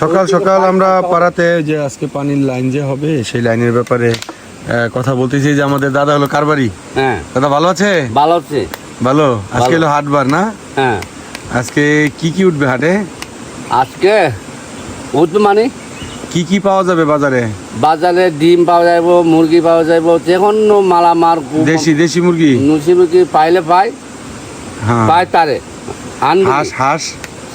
সকাল সকাল আমরা পাড়াতে যে আজকে পানির লাইন যে হবে সেই লাইনের ব্যাপারে কথা বলতেছি যে আমাদের দাদা হলো কারবারি। হ্যাঁ। দাদা ভালো আছে? ভালো আছে। ভালো? আজকে। হলো হাটবার না? হ্যাঁ। আজকে কি কি উঠবে হাটে? আজকে উঠবে মানে? কি কি পাওয়া যাবে বাজারে? বাজারে ডিম পাওয়া যাইব মুরগি পাওয়া যাইব যে কোনো মালামার দেশি দেশি মুরগি? নুসি মুরগি পাইলে পাই। হ্যাঁ। পাই তারে। হাঁস হাঁস?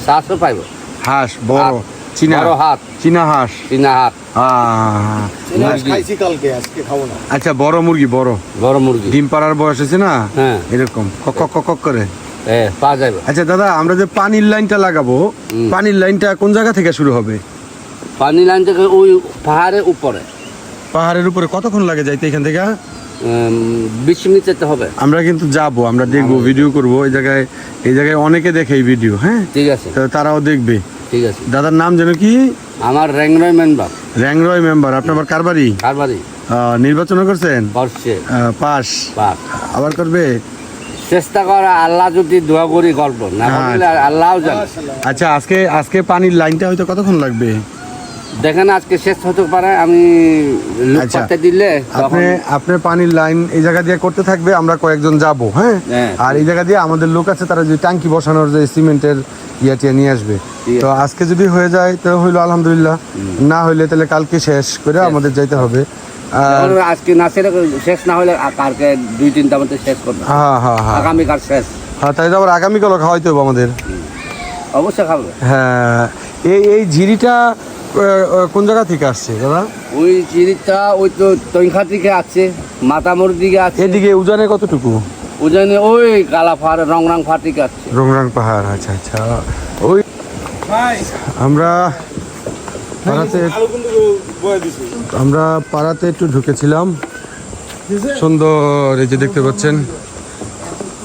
সাতশো পাইব। হাঁস বড়। চীনা। হাত। চীনা হাঁস। তিনা হাত আহ, মুরগি। খাইছি কালকে আজকে খাব না। আচ্ছা বড় মুরগি বড়। বড় মুরগি। ডিম পাড়ার বয়স আছে না? হ্যাঁ। এরকম কক কক করে। আচ্ছা দাদা আমরা যে পানির লাইনটা লাগাবো। পানির লাইনটা কোন জায়গা থেকে শুরু হবে? পানি লাইন থেকে ওই পাহাড়ের উপরে। পাহাড়ের উপরে কতক্ষণ লাগে যাইতে এখান থেকে? বিশ মিনিট যেতে হবে। আমরা কিন্তু যাব আমরা দেখব ভিডিও করব। এই জায়গায় এই জায়গায় অনেকে দেখে এই ভিডিও হ্যাঁ? ঠিক আছে। তো তারাও দেখবে। ঠিক আছে। দাদার নাম যেন কি? আমার র্যাংরয় মেম্বার। র্যাংরয় মেম্বার। আপনার আবার কারবারি। কারবারি নির্বাচন করছেন? পাস। আবার করবে? চেষ্টা করা আল্লাহ যদি দোয়া করি গল্প না। করলে আল্লাহও আচ্ছা আজকে আজকে পানির লাইনটা হয়তো কতক্ষণ লাগবে? দেখেন আজকে শেষ হতে পারে আমি আচ্ছা। দিলে আপনি আপনি পানির লাইন এই জায়গা দিয়ে করতে থাকবে আমরা কয়েকজন যাব হ্যাঁ? হ্যাঁ। আর এই জায়গা দিয়ে আমাদের লোক আছে তারা যে ট্যাঙ্কি বসানোর যে সিমেন্টের ইয়েটিয়া নিয়ে আসবে। তো আজকে যদি হয়ে যায় তো হইল আলহামদুলিল্লাহ। না হইলে তাহলে কালকে শেষ করে আমাদের যাইতে হবে। আর আজকে না শেষ না হলে আর কালকে দুই তিনটা মধ্যে শেষ করবে। হ্যাঁ হ্যাঁ হ্যাঁ আগামীকাল শেষ। হ্যাঁ তাই তো আবার আগামীকালও খাওয়াইতে হবে আমাদের। অবশ্যই খাবে। হ্যাঁ এই এই ঝিরিটা কোন জায়গা থেকে আসছে দাদা? ওই চিড়িটা ওই তো তৈখা থেকে আছে মাতামুর দিকে আছে। এদিকে উজানে কতটুকু? উজানে ওই কালা ফাড় রং রং ফাড় থেকে আছে। রংরাং পাহাড় আচ্ছা আচ্ছা। ওই আমরা পাড়াতে আমরা পাড়াতে একটু ঢুকেছিলাম। সুন্দর এই যে দেখতে পাচ্ছেন।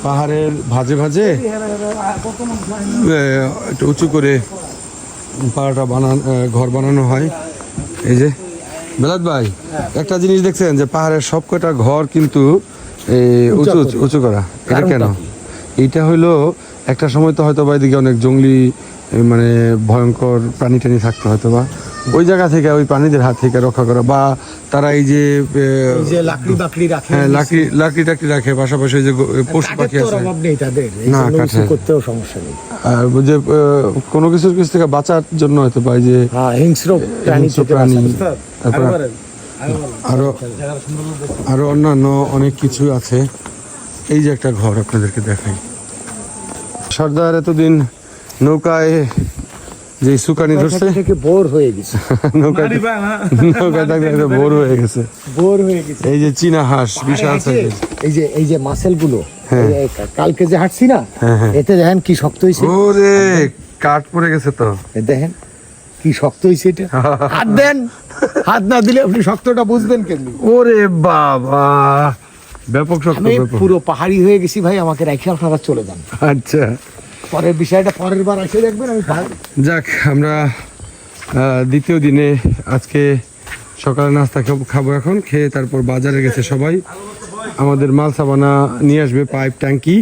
পাহাড়ের ভাজে ভাজে। একটু উঁচু করে পাড়াটা বানানো ঘর বানানো হয়। এই যে বেলাত ভাই একটা জিনিস দেখছেন যে পাহাড়ের সব সবকটা ঘর কিন্তু উঁচু উঁচু- উঁচু করা। এটা কেন? এইটা হইল একটা সময় তো হয়তো বা এদিকে অনেক জঙ্গলি মানে ভয়ঙ্কর প্রাণী টানি থাকতো হয়তো বা ওই জায়গা থেকে ওই প্রাণীদের হাত থেকে রক্ষা করা বা তারা এই যে লাকড়ি বাকড়ি রাখে হ্যাঁ লাকড়ি লাকড়ি টাকড়ি রাখে পাশাপাশি যে পশু পাখি আছে। অভাব নেই তাদের না, জন্য করতেও সমস্যা নেই। আর যে কোনো কিছুর কিছু থেকে বাঁচার জন্য হয়তো বা যে হ্যাঁ হিংস্র প্রাণী প্রাণী তারপর আরও আরও অন্যান্য অনেক কিছু আছে। এই যে একটা ঘর আপনাদেরকে দেখাই। সর্দার এতদিন নৌকায় যে সুকানি ধরছে? থেকে- বোর হয়ে গেছে। নৌকায় থাকতে বোর হয়ে গেছে। বোর হয়ে গেছে। এই যে চীনা হাঁস বিশাল সাইজের। এই যে এই যে মাসেলগুলো হ্যাঁ। কালকে যে হাঁটছি না হ্যাঁ, হ্যাঁ। এতে দেখেন কি শক্ত হয়েছে ওরে কাঠ পড়ে গেছে তো। দেখেন কি শক্ত হয়েছে এটা। হাত দেন। হাত না দিলে আপনি শক্তটা বুঝবেন কেমনি। ওরে বাবা। ব্যাপক শক্ত পুরো পাহাড়ি হয়ে গেছি ভাই আমাকে রেখে আপনারা চলে যান। আচ্ছা। পরের বিষয়টা পরের বার এসে দেখবেন আমি যাক আমরা দ্বিতীয় দিনে আজকে সকালে নাস্তা খাব খাব এখন খেয়ে তারপর বাজারে গেছে সবাই। আমাদের মাল সাবানা নিয়ে আসবে পাইপ ট্যাঙ্কি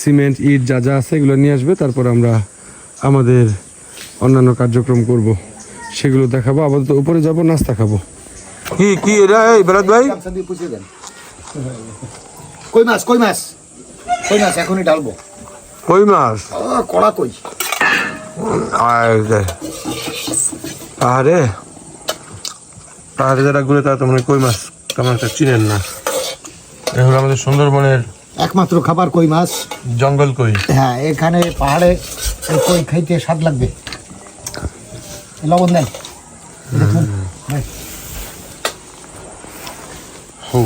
সিমেন্ট ইট যা যা আছে এগুলো নিয়ে আসবে তারপর আমরা আমাদের অন্যান্য কার্যক্রম করব। সেগুলো দেখাবো আপাতত উপরে যাব নাস্তা খাব। কি কি এটা এই বেরাত ভাই। কই মাছ কই মাছ? কই মাছ এখনই ডালবো কই মাছ? কড়া কই। পাহাড়ে পাহাড়ে যারা ঘুরে তারা তো মানে কই মাছ তেমন একটা চিনেন না। এ হলো আমাদের সুন্দরবনের একমাত্র খাবার কই মাছ? জঙ্গল কই? হ্যাঁ এখানে পাহাড়ে কই খাইতে স্বাদ লাগবে। লবণ ভাই,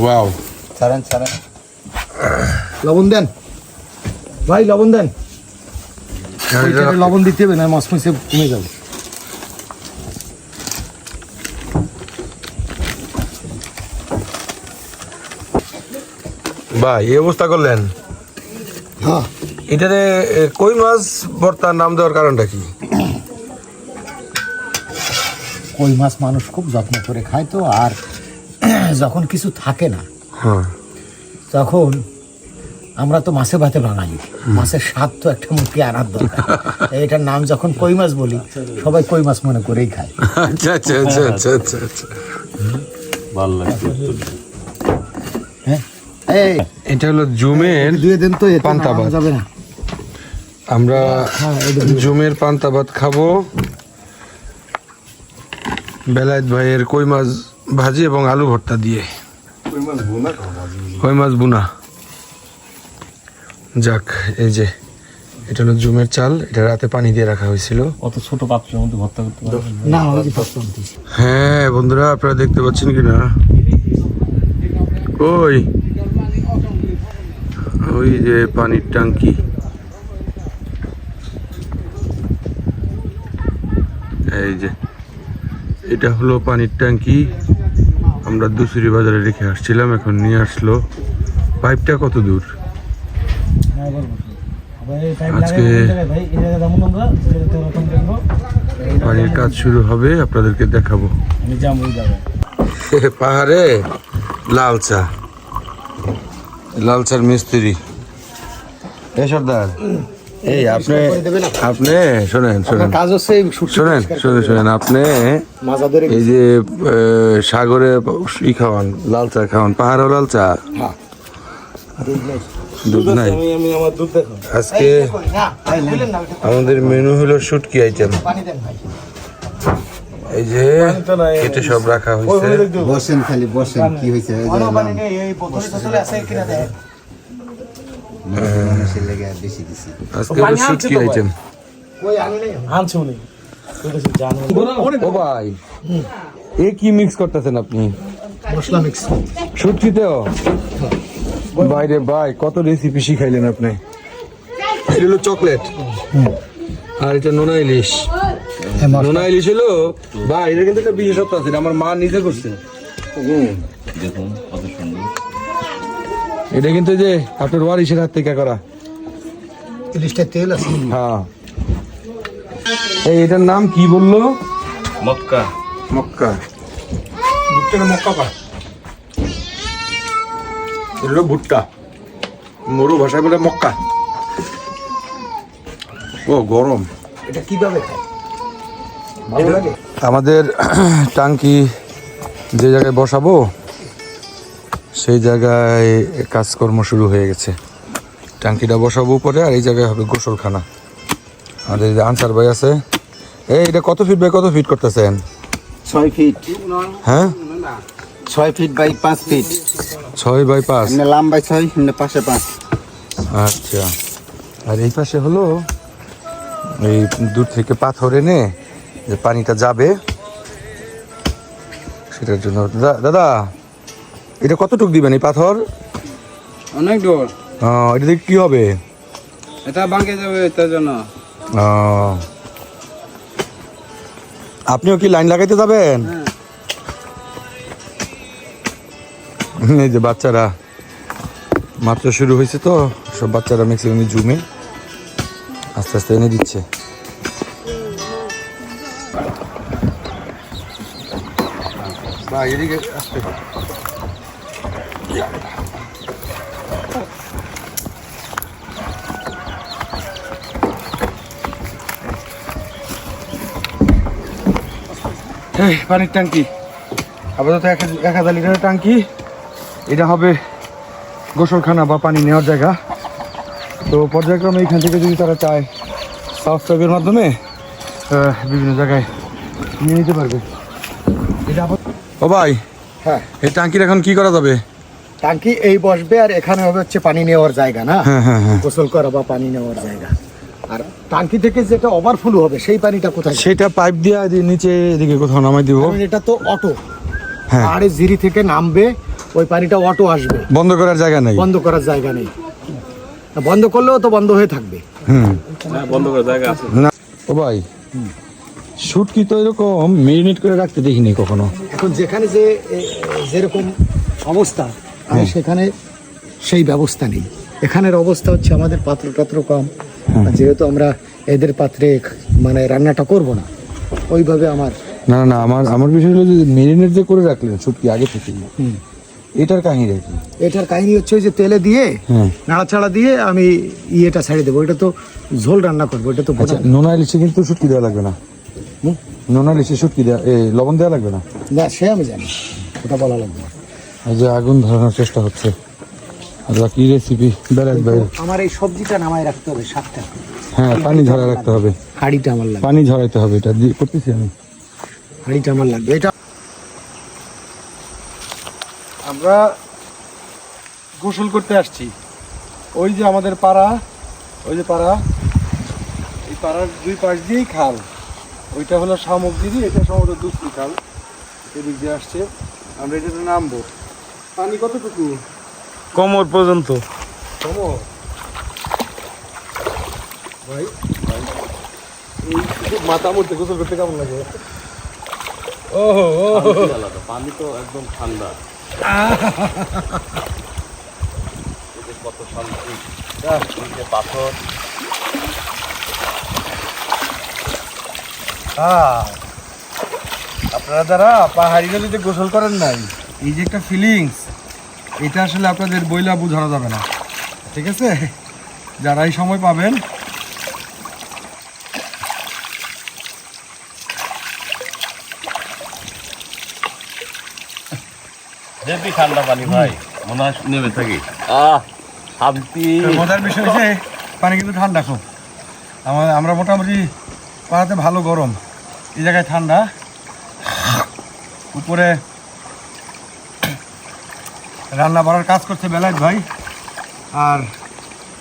ওয়াও ছাড়েন ছাড়েন। লবণ দেন। ভাই লবণ দেন। লবণ দিতে হবে না মসমসে কমে যাবে। ভাই এই অবস্থা করলেন? হ্যাঁ। এটাতে কই মাছ ভর্তার নাম দেওয়ার কারণটা কি? কই মাছ মানুষ খুব যত্ন করে খায় তো আর যখন কিছু থাকে না হ্যাঁ। তখন আমরা তো মাছে ভাতে বাঙালি। মাছের স্বাদ তো একটা মুখে আনার দরকার। এটার নাম যখন কই মাছ বলি সবাই কই মাছ মনে করেই খায়। আচ্ছা আচ্ছা আচ্ছা আচ্ছা আচ্ছা আচ্ছা। হ্যাঁ। এই এটা হলো জুমের দুয়ে দিন তো পান্তা ভাত। যাবে না। আমরা জুমের পান্তা ভাত খাব। বেলায়েত ভাইয়ের কই মাছ ভাজি এবং আলু ভর্তা দিয়ে। কই মাছ বুনা যাক এই যে এটা হলো জুমের চাল এটা রাতে পানি দিয়ে রাখা হয়েছিল। অত ছোট পাত্রের মধ্যে ভর্তা করতে না। হ্যাঁ বন্ধুরা আপনারা দেখতে পাচ্ছেন কি না ওই ওই যে পানির ট্যাঙ্কি। এই যে এটা হলো পানির ট্যাঙ্কি। আমরা দুসুরি বাজারে রেখে আসছিলাম এখন নিয়ে আসলো। পাইপটা কত দূর? আজকে পানির কাজ শুরু হবে আপনাদেরকে দেখাবো। পাহাড়ে লাল চা। লাল চার মিস্ত্রি। এই সর্দার। এই আপনি আপনি শোনেন শোনেন। কাজ হচ্ছে এই শোনেন শোনেন শোনেন আপনি এই যে সাগরে ই খাওয়ান লাল চা খাওয়ান পাহাড়েও লাল চা। হ্যাঁ। দুধ নাই। আমি আমি আমার দুধ দেখো। আজকে আমাদের মেনু হলো শুটকি আইটেম। পানি এই যে কেটে সব রাখা হয়েছে বসেন খালি বসেন কি হয়েছে ওই যে কোনো পানি নেই এই বোতলে টোতলে আছে কিনা দেখেন মানুষের লেগে আর বেশি দিছি। আজকে হলো শুটকি আইটেম। ও ভাই। এ কি মিক্স করতেছেন আপনি? মশলা মিক্স। শুটকিতেও? বাইরে ভাই কত রেসিপি শিখাইলেন আপনি? এটা হলো চকলেট আর এটা নোনা ইলিশ। নোনা ইলিশ হলো ভাই এটা কিন্তু একটা বিশেষত্ব আছে আমার মা নিজে করছে। এটা কিন্তু এই যে আপনার ওয়ারিসের হাত থেকে করা। ইলিশটা তেল আছে। হ্যাঁ। এই এটার নাম কি বলল? মক্কা। মক্কা। মক্কা হলো ভুট্টা। মরু ভাষায় বলে মক্কা। ও গরম। এটা কীভাবে ভালো লাগে? আমাদের টাঙ্কি যে জায়গায় বসাবো সেই জায়গায় কাজকর্ম শুরু হয়ে গেছে। টাঙ্কিটা বসাবো উপরে আর এই জায়গায় হবে গোসলখানা। আমাদের আনসার ভাই আছে। এই এটা কত ফিট বাই কত ফিট করতেছেন? ছয় ফিট হ্যাঁ? ছয় ফিট বাই পাঁচ ফিট ছয় বাই পাঁচ? এমনি লাম্বাই ছয় এমনি পাশে পাঁচ। আচ্ছা। আর এই পাশে হলো এই দূর থেকে পাথর এনে যে পানিটা যাবে সেটার জন্য। দাদা এটা কতটুক দিবেন এই পাথর? অনেক দূর। এটা দিয়ে কি হবে? এটা বাঙ্কে যাবে তার জন্য। আপনিও কি লাইন লাগাইতে যাবেন? এই যে বাচ্চারা মাত্র শুরু হয়েছে তো, সব বাচ্চারা ম্যাক্সিমাম জুমে আস্তে আস্তে এনে দিচ্ছে। পানির ট্যাঙ্কি। আপাতত এক হাজার লিটারের ট্যাঙ্কি। এটা হবে গোসলখানা বা পানি নেওয়ার জায়গা। তো পর্যায়ক্রমে এখান থেকে যদি তারা চায় সাবস্ক্রাইবের মাধ্যমে বিভিন্ন জায়গায় নিয়ে নিতে পারবে। এটা ও ভাই হ্যাঁ। এই ট্যাঙ্কির এখন কি করা যাবে? টাঙ্কি এই বসবে আর এখানে হবে হচ্ছে পানি নেওয়ার জায়গা না? হ্যাঁ হ্যাঁ হ্যাঁ। গোসল করা বা পানি নেওয়ার জায়গা। আর টাঙ্কি থেকে যেটা ওভারফুল হবে সেই পানিটা কোথায়? সেটা পাইপ দিয়ে নিচে এদিকে কোথাও নামাই দিব। এটা তো অটো হ্যাঁ। পাহাড়ের জিরি থেকে নামবে ওই পানিটা অটো আসবে। বন্ধ করার জায়গা নেই। বন্ধ করার জায়গা নেই। বন্ধ করলেও তো বন্ধ হয়ে থাকবে। হুম। বন্ধ করে জায়গা আছে। না। ও ভাই শুট কি তো এরকম মেরিনেট করে রাখতে দেখিনি কখনো? এখন যেখানে যে যেরকম অবস্থা সেখানে সেই ব্যবস্থা নেই। এখানের অবস্থা হচ্ছে আমাদের পাত্র টাত্র কম। যেহেতু আমরা এদের পাত্রে মানে রান্নাটা করব না ওইভাবে আমার না না না আমার আমার বিষয় হলো যে মেরিনেট যে করে রাখলেন শুটকি আগে থেকে এটার কাহিনী কি এটার কাহিনী হচ্ছে ওই যে তেলে দিয়ে হ্যাঁ। নাড়াচাড়া দিয়ে আমি ইয়েটা ছাড়িয়ে দেবো। এটা তো ঝোল রান্না করব এটা তো আচ্ছা নোনা ইলিশে কিন্তু শুটকি দেওয়া লাগবে না? নোনা ইলিশে শুটকি দেওয়া লবণ দেওয়া লাগবে না? না সে আমি জানি ওটা বলা লাগবে। যে আগুন ধরানোর চেষ্টা হচ্ছে। আল্লাহ কি রেসিপি বেড়াক ভাই। আমার এই সবজিটা নামায় রাখতে হবে সাতটা হ্যাঁ পানি ঝরা রাখতে হবে। হাঁড়িটা আমার লাগবে। পানি ঝরাইতে হবে এটা দিয়ে করতেছি আমি। হাঁড়িটা আমার লাগবে। এটা আমরা গোসল করতে আসছি। ওই যে আমাদের পাড়া ওই যে পাড়া এই পাড়ার দুই পাশ দিয়েই খাল। ওইটা হলো সামগ্রী এটা সম্ভবত দুস্তি খাল। এদিক দিয়ে আসছে। আমরা এটাতে নামবো। পানি কতটুকু? কোমর পর্যন্ত। কমো ভাই ভাই এই মাথা গোসল করতে কেমন লাগে? ওহো পানি তো একদম ঠান্ডা। কত শান্তি। পাথর। আপনারা যারা পাহাড়ি নদীতে গোসল করেন নাই, এই যে একটা ফিলিংস এটা আসলে আপনাদের বইলা বোঝানো যাবে না। ঠিক আছে? যারা এই সময় পাবেন ঠান্ডা পানি ভাই? মনে হয় নেমে থাকি। আহ শান্তি। মজার বিষয় হচ্ছে পানি কিন্তু ঠান্ডা খুব। আমার আমরা মোটামুটি পাড়াতে ভালো গরম। এই জায়গায় ঠান্ডা। উপরে রান্না বাড়ার কাজ করছে বেলায় ভাই। আর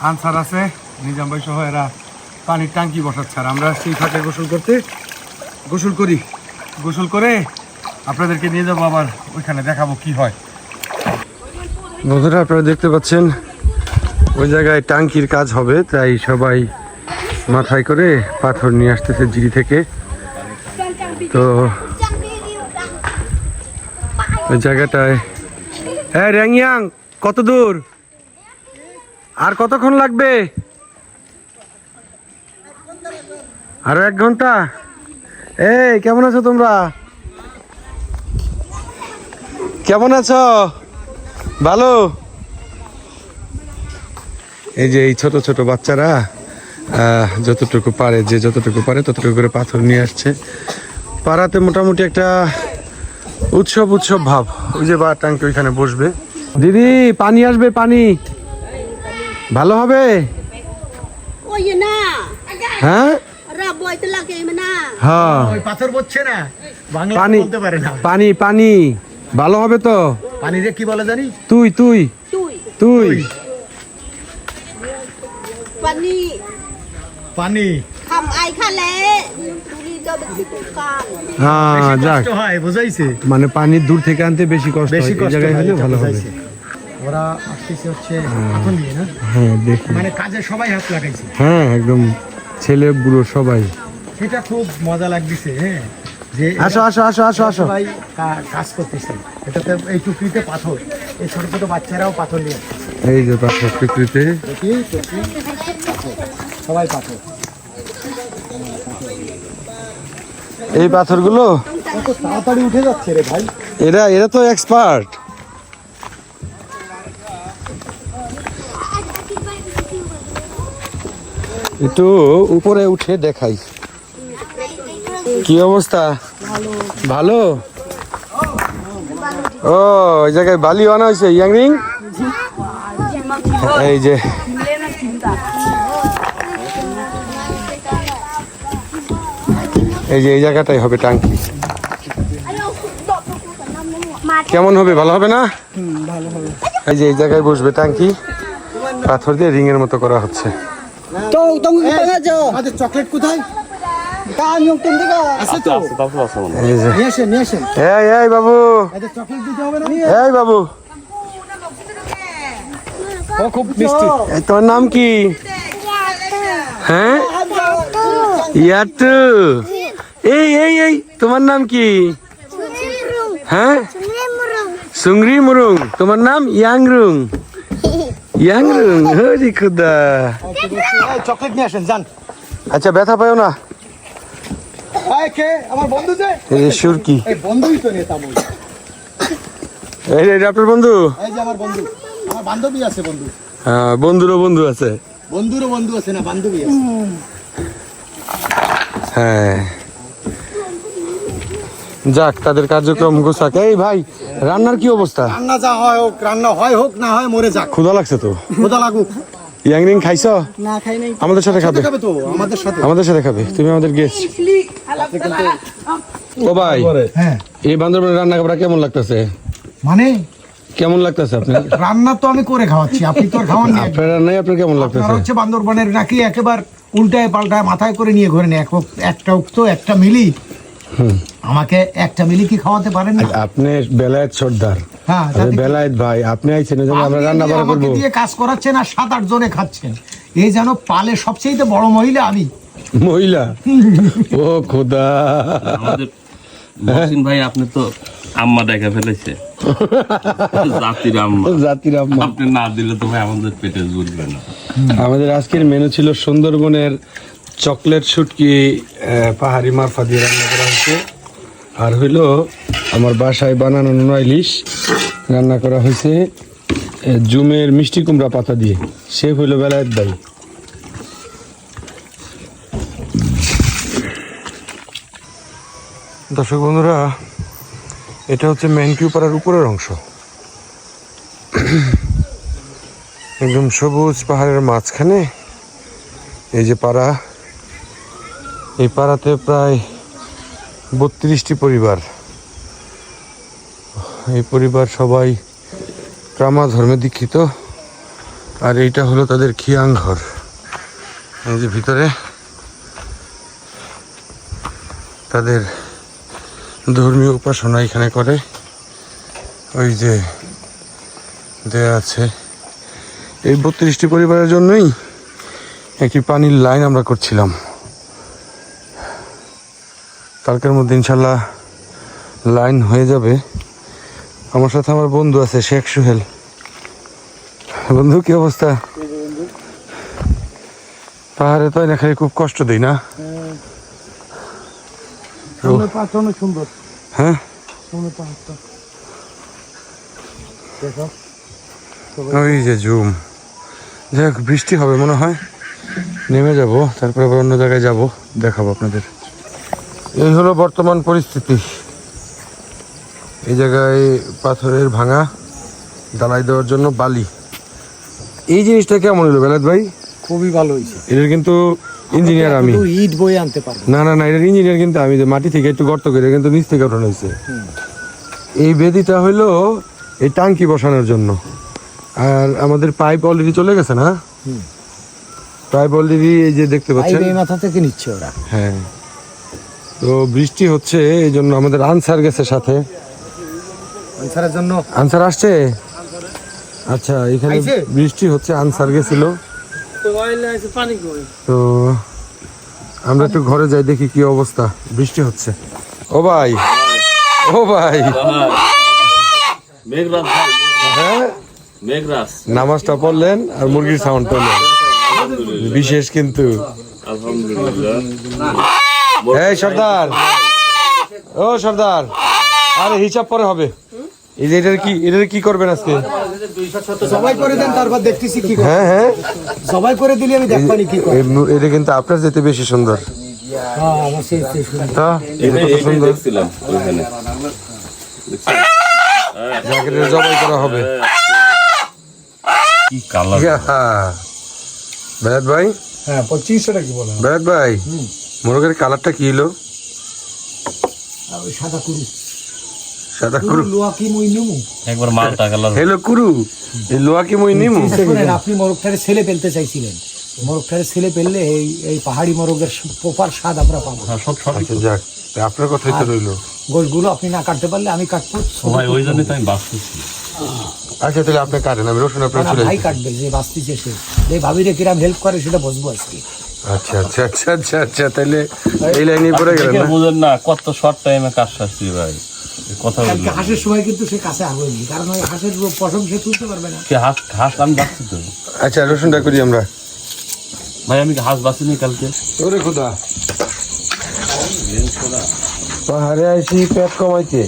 আনসার আছে নিজাম ভাই সহ এরা পানির ট্যাঙ্কি বসাচ্ছে। আর আমরা সেই ফাঁকে গোসল করতে গোসল করি। গোসল করে আপনাদেরকে নিয়ে যাব আবার ওইখানে দেখাবো কি হয়। বন্ধুরা, আপনারা দেখতে পাচ্ছেন, ওই জায়গায় টাঙ্কির কাজ হবে, তাই সবাই মাথায় করে পাথর নিয়ে আসতেছে জিরি থেকে। তো ওই জায়গাটায় হ্যাঁ র্যাংয়াং কত দূর? আর কতক্ষণ লাগবে? আরও এক ঘণ্টা? এই, কেমন আছো তোমরা? কেমন আছো? ভালো? এই যে এই ছোট ছোট বাচ্চারা যতটুকু পারে যে যতটুকু পারে ততটুকু করে পাথর নিয়ে আসছে। পাড়াতে মোটামুটি একটা উৎসব উৎসব ভাব। ওই যে বা ট্যাঙ্কি ওইখানে বসবে। দিদি পানি আসবে পানি। ভালো হবে? হ্যাঁ. হ্যাঁ। পাথর বলছে না। বাংলা পানি বলতে পারে না। পানি পানি। ভালো হবে তো? পানিরে কি বলে জানি তুই তুই। তুই। পানি। con. হ্যাঁ যাক। হয় বুঝাইছে? মানে পানি দূর থেকে আনতে বেশি কষ্ট বেশি হয় জায়গায় হলে ভালো হবে। ওরা আসতেছে হচ্ছে এখন দিয়ে না? হ্যাঁ দেখি মানে কাজে সবাই হাত লাগাইছে। হ্যাঁ একদম ছেলে বুড়ো সবাই। সেটা খুব মজা লাগতেছে হ্যাঁ। যে আসো আসো আসো আসো আসো। কা- কাজ করতেছে। এটাতে এই টুকরিতে পাথর। এই ছোট ছোট বাচ্চারাও পাথর নিয়ে এই যে পাথর প্রকৃতি দেখি টুকরি, পাথর। সবাই পাথর। এই পাথরগুলো? কত তাড়াতাড়ি উঠে যাচ্ছে রে ভাই। এরা এরা তো এক্সপার্ট একটু উপরে উঠে দেখাই। কি অবস্থা? ভালো? ও ওই জায়গায় বালি আনা হয়েছে ইয়াংরিং এই যে। এই যে এই জায়গাটাই হবে টাঙ্কি। কেমন হবে ভালো হবে না? এই যে এই জায়গায় বসবে টাঙ্কি। পাথর দিয়ে রিং এর মতো করা হচ্ছে। চকলেট কোথায়? এই বাবু। এই খুব মিষ্টি। তোমার নাম কি? হ্যাঁ? ইয়াটু এই এই এই তোমার নাম কি? হ্যাঁ? সুংরি মুরুং। তোমার নাম ইয়াংরুং। ইয়াংরুং হরি খুদা। চকলেট নিয়ে আসেন যান। আচ্ছা ব্যথা পাও না? আমার বন্ধু যে? এই যে এই বন্ধুই তো নেতা বল এই এটা আপনার বন্ধু? এই যে আমার বন্ধু। আমার বান্ধবী আছে বন্ধু। হ্যাঁ বন্ধুরও বন্ধু আছে। বন্ধুরও বন্ধু আছে না বান্ধবী আছে। হ্যাঁ। যাক তাদের কার্যক্রম গোছাক। এই ভাই রান্নার কি অবস্থা? রান্না যা হয় হোক রান্না হয় হোক না হয় মরে যাক। ক্ষুধা লাগছে তো? খোদা লাগুক। ইয়াংরিং খাইছো? না খাই নাই। আমাদের সাথে খাবে? খাবে তো আমাদের সাথে। আমাদের সাথে খাবে। তুমি আমাদের গেস্ট ও ভাই হ্যাঁ। এই বান্দরবানের রান্না করা কেমন লাগতেছে? মানে? কেমন লাগতেছে আপনার? রান্না তো আমি করে খাওয়াচ্ছি আপনি তো খাওয়ান না। আপনার রান্নাই আপনার কেমন লাগতেছে? হচ্ছে বান্দরবানের নাকি একেবার উল্টায় পাল্টায় মাথায় করে নিয়ে ঘুরে নেয় এক- একটা উক্ত একটা মিলি। আমাকে একটা মিলি কি খাওয়াতে পারেন না আপনি বেলায়েত সর্দার। হ্যাঁ? বেলায়েত ভাই আপনি আইছেন জন্য আমরা রান্না আমাকে করব। দিয়ে কাজ করাচ্ছেন আর সাত আট জনে খাচ্ছেন। এই যেন পালে সবচেয়ে বড় মহিলা আমি। মহিলা? ও খোদা। আমাদের মহসিন ভাই আপনি তো আম্মা দেখা ফেলেছে। জাতির আম্মা। জাতির আম্মা। আপনি না দিলে তো ভাই আমাদের পেটে না। আমাদের আজকের মেনু ছিল সুন্দরবনের চকলেট শুটকি পাহাড়ি মারফা দিয়ে রান্না করা হয়েছে। আর হইল আমার বাসায় বানানো নোনা ইলিশ রান্না করা হয়েছে জুমের মিষ্টি কুমড়া পাতা দিয়ে। সে হইল বেলায়েত ভাই। দর্শক বন্ধুরা, এটা হচ্ছে ম্যানকিউ পাড়ার উপরের অংশ। একদম সবুজ পাহাড়ের মাঝখানে এই যে পাড়া, এই পাড়াতে প্রায় বত্রিশটি পরিবার। এই পরিবার সবাই প্রামা ধর্মে দীক্ষিত, আর এইটা হলো তাদের খিয়াং ঘর। এই যে ভিতরে তাদের ধর্মীয় উপাসনা এখানে করে। ওই যে দেয়া আছে। এই বত্রিশটি পরিবারের জন্যই একটি পানির লাইন আমরা করছিলাম। কালকের মধ্যে ইনশাল্লাহ লাইন হয়ে যাবে। আমার সাথে আমার বন্ধু আছে, শেখ সুহেল। বন্ধু, কি অবস্থা? পাহাড়ে তো খালি খুব কষ্ট দিই না? সামনে অনেক সুন্দর। হ্যাঁ? সামনে পাঁচটা দেখো। ওই যে জুম। যাই হোক বৃষ্টি হবে মনে হয়। নেমে যাব তারপরে আবার অন্য জায়গায় যাব দেখাবো আপনাদের। এই হলো বর্তমান পরিস্থিতি। এই জায়গায় পাথরের ভাঙা দালাই দেওয়ার জন্য বালি। এই জিনিসটা কেমন হলো বেলাত ভাই? খুবই ভালো হয়েছে। এটার কিন্তু ইঞ্জিনিয়ার আমি। ইট বয়ে আনতে পারব না। না না এটার ইঞ্জিনিয়ার কিন্তু আমি যে মাটি থেকে একটু গর্ত করে কিন্তু নিচ থেকে উঠানো হয়েছে। এই বেদিটা হইল এই টাঙ্কি বসানোর জন্য। আর আমাদের পাইপ অলরেডি চলে গেছে না? পাইপ অলরেডি এই যে দেখতে পাচ্ছেন? এই মাথা থেকে নিচ্ছে ওরা। হ্যাঁ। তো বৃষ্টি হচ্ছে এই জন্য আমাদের আনসার গেছে সাথে। আনসারের জন্য। আনসার আসছে? আচ্ছা এখানে বৃষ্টি হচ্ছে আনসার গেছিল। তো আমরা একটু ঘরে যাই দেখি কি অবস্থা। বৃষ্টি হচ্ছে। ও ভাই ও ভাই। হ্যাঁ? নামাজটা পড়লেন আর মুরগির সাউন্ড পড়লেন বিশেষ কিন্তু। আলহামদুলিল্লাহ। এই সর্দার। ও সর্দার। আরে হিসাব পরে হবে। এই যে এটার কি এটার কি করবেন আজকে? সবাই করে দেন তারপর দেখতেছি কি হ্যাঁ হ্যাঁ। সবাই করে দিলে আমি দেখবানি কি করে। এই মু- এটা কিন্তু আপনার যেতে বেশি সুন্দর। হ্যাঁ জবাই করা হবে। ভাই? হ্যাঁ পঁচিশশোটা কি বলা? বেলাত ভাই মোরগের কালারটা কি হলো? সাদা কুরু সাদা কুরু। লোয়া মই নিমু? একবার মালটা কালার হেলো কুরু এই লোয়া মই নিমু? আপনি মোরগটারে ছেলে ফেলতে চাইছিলেন। মোরগটারে ছেলে ফেললে এই এই পাহাড়ি মোরগের প্রপার স্বাদ আমরা পাবো। হ্যাঁ সব সঠিক আচ্ছা যাক আপনার কথাই তো রইল। গোলগুলো আপনি না কাটতে পারলে আমি কাটবো। সবাই ওই জন্যই তো আমি বাঁচতেছি আচ্ছা তাহলে আপনি কাটেন আমি রসুন আপনার চলে ভাই কাটবে যে বাঁচতেছে সে যে ভাবিরে কিরাম হেল্প করে সেটা বসবো আজকে। আচ্ছা আচ্ছা আচ্ছা আচ্ছা আচ্ছা তাহলে এই লাইনে পড়ে গেলেন না? বুঝেন না কত শর্ট টাইমে কাজ সারছি ভাই। কথা বললাম হাঁসের সময় কিন্তু সে কাছে আগুনি কারণ ওই হাঁসের পশম সে তুলতে পারবে না। কি হাঁস হাঁস আমি বাঁচছি তো। আচ্ছা রসুনটা করি আমরা। ভাই আমি হাঁস বাঁচিনি কালকে। ওরে খোদা। পাহাড়ে আইসি পেট কমাইতে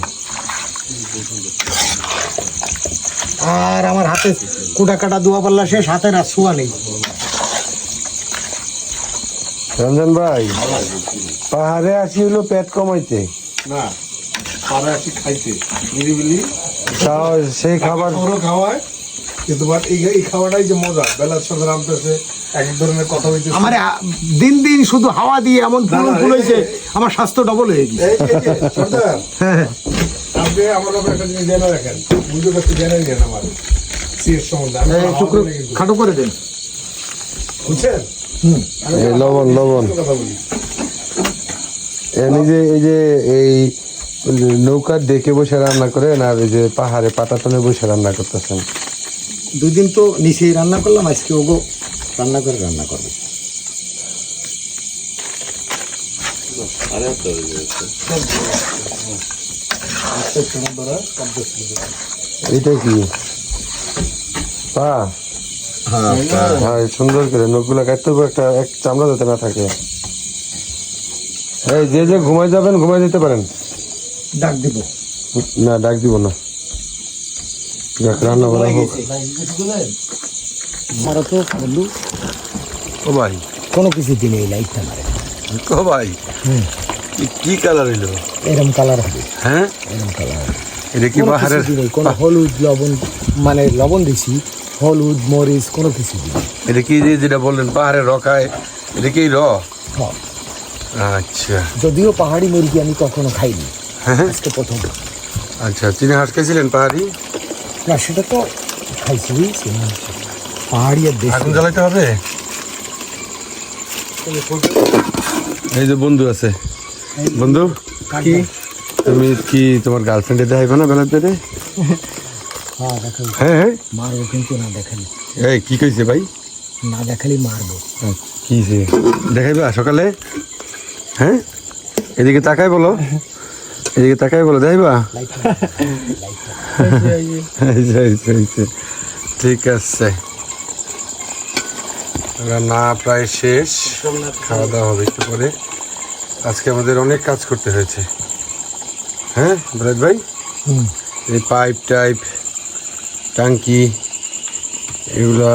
আর আমার হাতে কোটা কাটা দোয়া পাল্লা শেষ হাতের আর শোয়া নেই। রঞ্জন ভাই পাহাড়ে আসি হলো পেট কমাইতে না। পাড়া একটু খাইতে নিরিবিলি। সেই খাবার খাওয়ায় কিন্তু বাট এই খাওয়াটাই যে মজা। বেলার সাথে নামতেছে এক এক ধরনের কথা হইতেছে। আমার দিন দিন শুধু হাওয়া দিয়ে এমন ফুলন ফুলেছে আমার স্বাস্থ্য ডবল হয়ে গেছে। এই এই যে, সর্দার, হ্যাঁ আপনি আমার ব্যাপারে একটা জিনিস জেনে রাখেন। বুঝতে পারছি জেনে নিন আমার। সিএস সম্বন্ধে। টুকরো খাটো করে দেন। বুঝছেন? লবণ লবণ। কথা বলি। এই যে এই যে এই নৌকার ডেকে বসে রান্না করেন আর এই যে পাহাড়ে পাতা পাটাতনে বসে রান্না করতেছেন? দুই দিন তো নিচেই রান্না করলাম আজকে ওগো রান্না করে রান্না করব। এটা কি? পা? হ্যাঁ সুন্দর করে নখগুলা কাটতে একটা এক চামড়া যাতে না থাকে। এই যে যে ঘুমাই যাবেন ঘুমাই যেতে পারেন। ডাক দিব। না ডাক দিব না। যাক রান্না করা হোক। মারা তো বন্ধু ও ভাই। কোনো কিছু দিনে এই লাইটটা মারে। ও ভাই। কি- কি কালার এলো এরম কালার হবে। হ্যাঁ? এরম কালার এটা কি কিছু কোনো হলুদ লবণ মানে লবণ দিছি হলুদ মরিচ কোনো কিছু দিই এটা কি যে যেটা বললেন পাহাড়ে রকায় এটা কি র? আচ্ছা। যদিও পাহাড়ি মুরগি আমি কখনো খাইনি। আজকে প্রথম। আচ্ছা চিনি হাঁস খেয়েছিলেন পাহাড়ি? না সেটা তো খাইছি বুঝছি না পাহাড়ি আর দেশি। আগুন জ্বালাইতে হবে? এই যে বন্ধু আছে। বন্ধু কি? তুমি কি তোমার গার্লফ্রেন্ডে দেখাইবে না বেলার পেটে হ্যাঁ দেখালি হ্যাঁ হ্যাঁ। মারবো কিন্তু না দেখালি। এই কি কইছে ভাই? না দেখালি মারবো। কি দেখাইবা সকালে? হ্যাঁ? এদিকে তাকাই বলো। এদিকে তাকাই বলো যে। ঠিক আছে। রান্না প্রায় শেষ। খাওয়া দাওয়া হবে একটু পরে। আজকে আমাদের অনেক কাজ করতে হয়েছে। হ্যাঁ ব্রাজ ভাই? এই পাইপ টাইপ টাঙ্কি এগুলা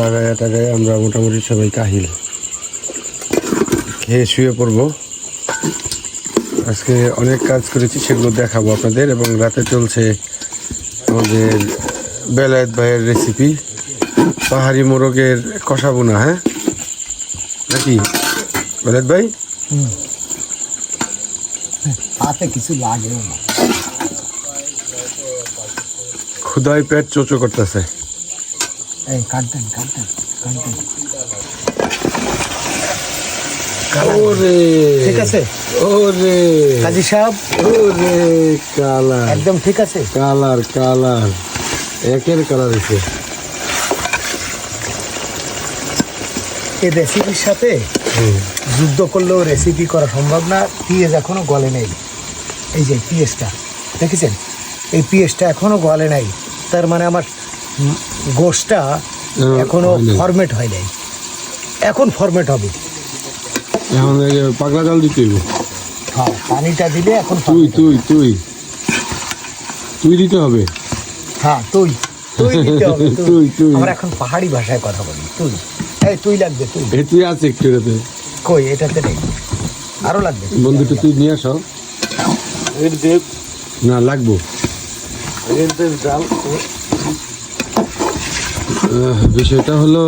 লাগায়া টাগায় আমরা মোটামুটি সবাই কাহিল। খেয়ে শুয়ে পড়ব। আজকে অনেক কাজ করেছি সেগুলো দেখাবো আপনাদের এবং রাতে চলছে আমাদের বেলায়েত ভাইয়ের রেসিপি পাহাড়ি মোরগের কষা বোনা হ্যাঁ? নাকি? বেলায়েত ভাই? হাতে কিছু লাগেও না। ক্ষুদায় পেট চোচো করতেছে। এই কাটতেন কাটতেন কাটতেন ওরে। ঠিক আছে? ওরে। কাজী সাহেব? ওরে কালার। একদম ঠিক আছে। Colour colour. একের কালার এসে এই রেসিপির সাথে যুদ্ধ করলেও রেসিপি করা সম্ভব না। পিঁয়াজ এখনও গলে নেই। এই যে পিঁয়াজটা দেখেছেন? এই পিঁয়াজটা এখনও গলে নাই। তার মানে আমার উম, গোশটা এখনও ফরমেট হয় নাই। এখন ফরমেট হবে। এখন পাগলা জল দিতে হইব। হ্যাঁ পানিটা দিলে এখন তুই তুই তুই। তুই দিতে হবে। হ্যাঁ তুই। তুই দিতে হবে, তুই। আমরা এখন পাহাড়ি ভাষায় কথা বলি তুই। এই তুই লাগবে তুই। এ তুই আছে একটু এটাতে। কই এটাতে নেই। আরও লাগবে। বন্ধুটা তুই নিয়ে আস। না লাগবো। আহ, বিষয়টা হলো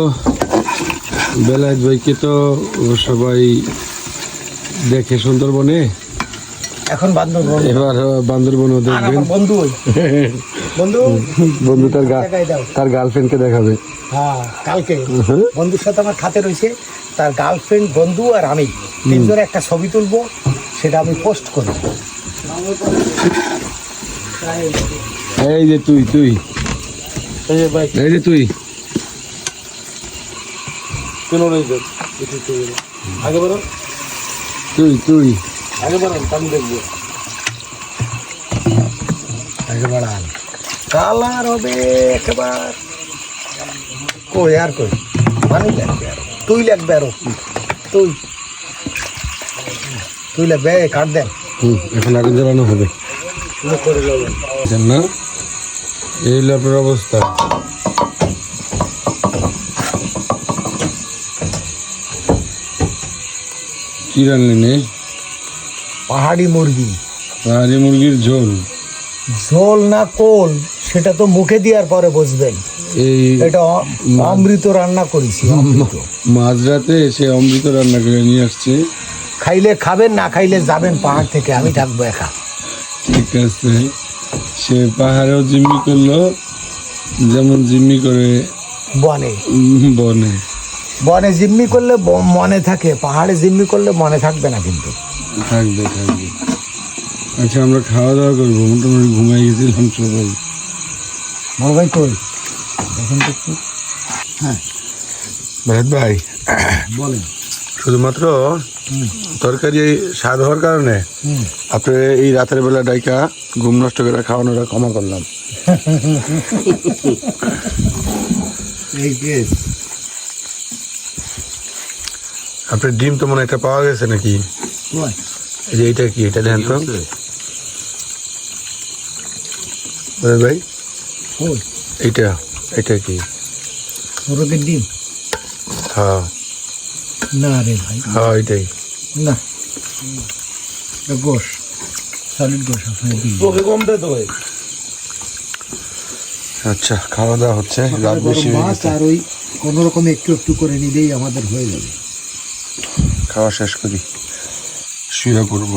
বেলায়েত ভাইকে তো সবাই দেখে সুন্দরবনে। এখন বান্ধব এবার বান্দরবনও আর দেখবেন। বন্ধু বন্ধু? বন্ধু তার তার গার্লফ্রেন্ডকে দেখাবে। হ্যাঁ কালকে। বন্ধুর সাথে আমার খাতে রয়েছে। তার গার্লফ্রেন্ড বন্ধু আর আমি। তিনজনে একটা ছবি তুলবো। সেটা আমি পোস্ট করব। এই যে তুই তুই। এই যে তুই। তুই তুই। কালার হবে একেবার। কই আর কই? লাগবে আরও? তুই লাগবে আরও। তুই। তুই লাগবে এই কাট দেন। হুম, এখন আগুন জ্বালানো হবে। করে না। এই হলো অবস্থা। কি রান্নেন এ? পাহাড়ি মুরগি। পাহাড়ি মুরগির ঝোল। ঝোল না কোল সেটা তো মুখে দেওয়ার পরে বুঝবেন। এই এটা অমৃত রান্না করেছি অমৃত। মাঝরাতে সে অমৃত রান্না করে নিয়ে আসছে। খাইলে খাবেন না খাইলে যাবেন পাহাড় থেকে আমি থাকব একা। ঠিক আছে। সে পাহাড়েও জিম্মি করল যেমন জিম্মি করে বনে। বনে। বনে জিম্মি করলে ব- মনে থাকে পাহাড়ে জিম্মি করলে মনে থাকবে না কিন্তু। থাকবে থাকবে। আচ্ছা আমরা খাওয়া দাওয়া করব মোটামুটি ঘুমাই গেছিলাম সবাই। বড় ভাই কই? দেখেন তো একটু। ভারত ভাই বলেন। শুধুমাত্র তরকারি এই স্বাদ হওয়ার কারণে আপনি এই রাতের বেলা ডাইকা ঘুম নষ্ট করে খাওয়ানোটা ক্ষমা করলাম। আপনার ডিম তো মনে হয় একটা পাওয়া গেছে নাকি? এই যে এইটা কি এটা দেন তো। ভাই? এইটা এটা কি? মোরগের ডিম? হ্যাঁ। না রে ভাই। হ্যাঁ এটাই না। এটা গোশ। সলিড ডিম। তোকে কম দে তো ভাই। আচ্ছা খাওয়া দাওয়া হচ্ছে রাত বেশি হয়ে মাছ গেছে। আর ওই কোনো রকম একটু একটু করে নিলেই আমাদের হয়ে যাবে। খাওয়া শেষ করি। শুয়ে পড়ব।